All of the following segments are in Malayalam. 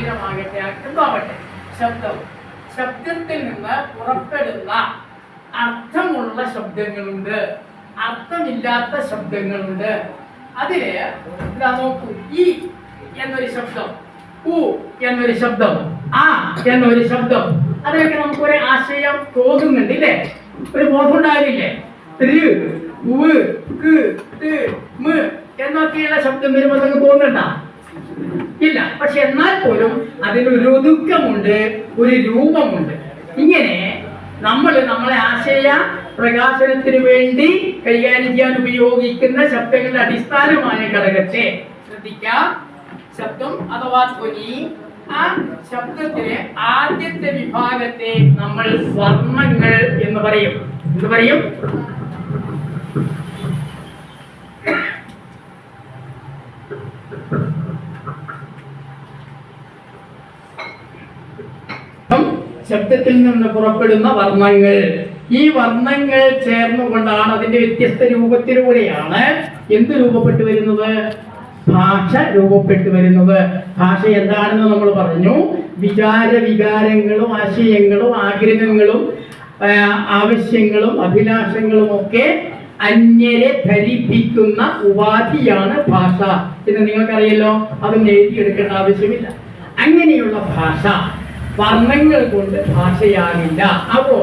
ആവിരമാകട്ടെ എന്താവട്ടെ ശബ്ദം. ശബ്ദത്തിൽ നിന്ന് പുറപ്പെടുന്ന അർത്ഥമുള്ള ശബ്ദങ്ങളുണ്ട്. അർത്ഥമില്ലാത്ത ശബ്ദങ്ങളുണ്ട്. അതിൽ നോക്കൂ. ഈ എന്നൊരു ശബ്ദം ഉ എന്നൊരു ശബ്ദം ആ എന്നൊരു ശബ്ദം. അതിലൊക്കെ നമുക്കൊരു ആശയം തോന്നുന്നുണ്ട് ഇല്ലേ? ഒരു ബോധം ഉണ്ടാവില്ലേ? എന്നൊക്കെയുള്ള ശബ്ദം വരുമ്പോൾ തോന്നണ്ട ഇല്ല. പക്ഷെ എന്നാൽ പോലും അതിനൊരു ഒതുക്കമുണ്ട് ഒരു രൂപമുണ്ട്. ഇങ്ങനെ നമ്മൾ നമ്മളെ ആശയ പ്രകാശനത്തിന് വേണ്ടി കൈകാര്യം ചെയ്യാൻ ഉപയോഗിക്കുന്ന ശബ്ദങ്ങളുടെ അടിസ്ഥാനമായ ഘടകത്തെ ശ്രദ്ധിക്കാം. ശബ്ദം അഥവാ ധ്വനി ആ ശബ്ദത്തിലെ ആദ്യത്തെ വിഭാഗത്തെ നമ്മൾ വർണങ്ങൾ എന്ന് പറയും. എന്ന് പറയും? ശബ്ദത്തിൽ നിന്ന് പുറപ്പെടുന്ന വർണങ്ങൾ. ഈ വർണങ്ങൾ ചേർന്നുകൊണ്ടാണ് അതിന്റെ വ്യത്യസ്ത രൂപത്തിലൂടെയാണ് എന്ത് രൂപപ്പെട്ടു വരുന്നത്? ഭാഷ രൂപപ്പെട്ടു വരുന്നത്. ഭാഷ എന്താണെന്ന് നമ്മൾ പറഞ്ഞു. വിചാര വികാരങ്ങളും ആശയങ്ങളും ആഗ്രഹങ്ങളും ആവശ്യങ്ങളും അഭിലാഷങ്ങളും ഒക്കെ അന്യരെ ധരിപ്പിക്കുന്ന ഉപാധിയാണ് ഭാഷ. എന്ന് നിങ്ങൾക്കറിയല്ലോ? അതൊന്നും എഴുതിയെടുക്കേണ്ട ആവശ്യമില്ല. അങ്ങനെയുള്ള ഭാഷ വർണങ്ങൾ കൊണ്ട് ഭാഷയാകില്ല അപ്പോ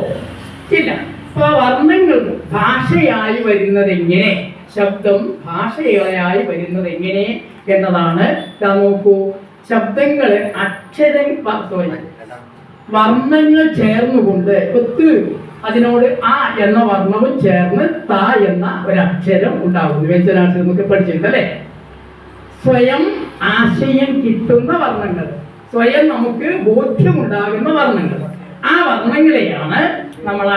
ഇല്ല. അപ്പൊ വർണങ്ങൾ ഭാഷയായി വരുന്നത് എങ്ങനെ? ശബ്ദം ഭാഷയായി വരുന്നത് എങ്ങനെ എന്നതാണ് നോക്കൂ ശബ്ദങ്ങൾ അക്ഷരം വർണങ്ങൾ ചേർന്നുകൊണ്ട് ഒത്ത് അതിനോട് ആ എന്ന വർണവും ചേർന്ന് ത എന്ന ഒരു അക്ഷരം ഉണ്ടാകുന്നു. വ്യഞ്ജനാക്ഷരം നമുക്ക് പഠിച്ചിട്ടുണ്ട് അല്ലേ? സ്വയം ആശയം കിട്ടുന്ന വർണങ്ങൾ. സ്വയം നമുക്ക് ബോധ്യമുണ്ടാകുന്ന വർണങ്ങൾ. ആ വർണങ്ങളെയാണ് നമ്മൾ